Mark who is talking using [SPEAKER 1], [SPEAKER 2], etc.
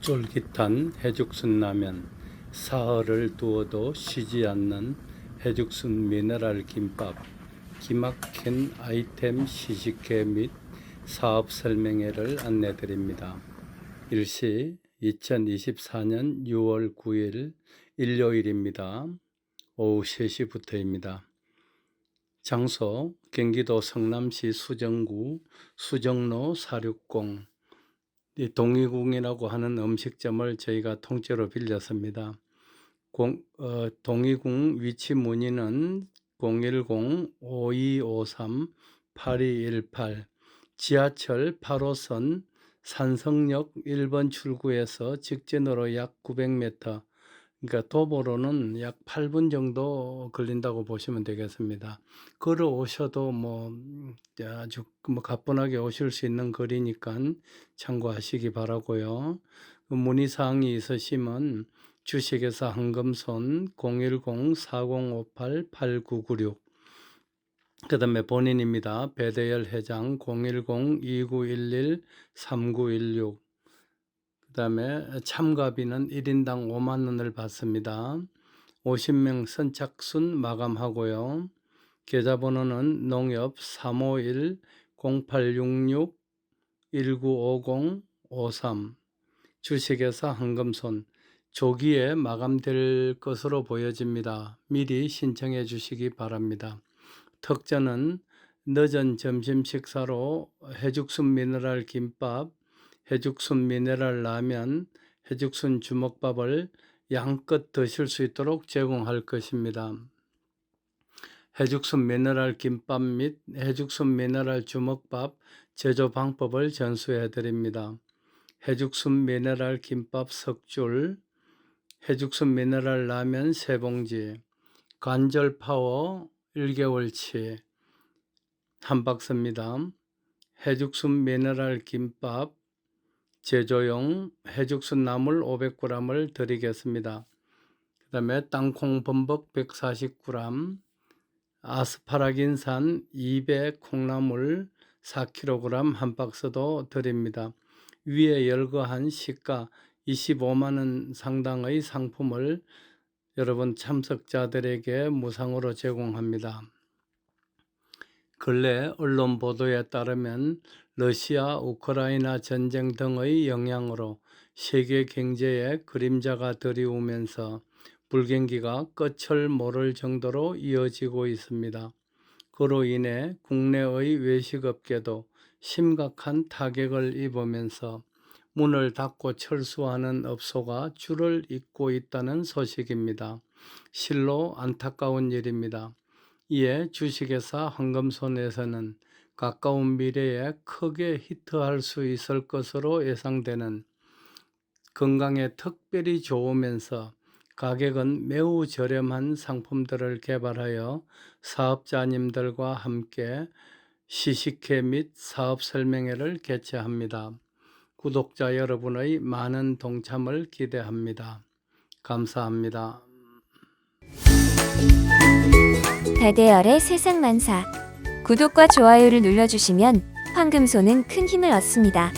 [SPEAKER 1] 쫄깃한 해죽순 라면, 사흘을 두어도 쉬지 않는 해죽순 미네랄 김밥, 기막힌 아이템 시식회 및 사업 설명회를 안내 드립니다. 일시 2024년 6월 9일 일요일입니다. 오후 3시부터입니다. 장소 경기도 성남시 수정구 수정로 460이 동의궁이라고 하는 음식점을 저희가 통째로 빌렸습니다. 공, 어, 동의궁 위치 문의는 010-5253-8218 지하철 8호선 산성역 1번 출구에서 직진으로 약 900m 그러니까 도보로는 약 8분 정도 걸린다고 보시면 되겠습니다. 걸어 오셔도 뭐 음, 아주 뭐 가뿐하게 오실 수 있는 거리니까 참고하시기 바라고요. 그 문의 사항이 있으시면 주식회사 한금손 010-4058-8996 그 다음에 본인입니다. 배대열 회장 010-2911-3916 그 다음에 참가비는 1인당 5만 원을 받습니다. 50명 선착순 마감하고요. 계좌번호는 농협 351 0866 1950 53 주식회사 한금손 조기에 마감될 것으로 보여집니다. 미리 신청해 주시기 바랍니다. 특전은 늦은 점심 식사로 해죽순 미네랄 김밥, 해죽순 미네랄 라면, 해죽순 주먹밥을 양껏 드실 수 있도록 제공할 것입니다. 해죽순 미네랄 김밥 및 해죽순 미네랄 주먹밥 제조 방법을 전수해 드립니다. 해죽순 미네랄 김밥 석줄, 해죽순 미네랄 라면 세 봉지, 관절 파워 1개월치 한 박스입니다. 해죽순 미네랄 김밥 제조용 해죽순 나물 500g을 드리겠습니다. 그 다음에 땅콩 범벅 140g, 아스파라긴산 200 콩나물 4kg 한 박스도 드립니다. 위에 열거한 시가 25만 원 상당의 상품을 여러분 참석자들에게 무상으로 제공합니다. 근래 언론 보도에 따르면 러시아 우크라이나 전쟁 등의 영향으로 세계 경제에 그림자가 들이오면서 불경기가 끝을 모를 정도로 이어지고 있습니다. 그로 인해 국내의 외식업계도 심각한 타격을 입으면서 문을 닫고 철수하는 업소가 줄을 잇고 있다는 소식입니다. 실로 안타까운 일입니다. 이에 주식회사 황금손에서는 가까운 미래에 크게 히트할 수 있을 것으로 예상되는 건강에 특별히 좋으면서 가격은 매우 저렴한 상품들을 개발하여 사업자님들과 함께 시식회 및 사업 설명회를 개최합니다. 구독자 여러분의 많은 동참을 기대합니다. 감사합니다.
[SPEAKER 2] 배대열의 세상 만사 구독과 좋아요를 눌러주시면 황금소는 큰 힘을 얻습니다.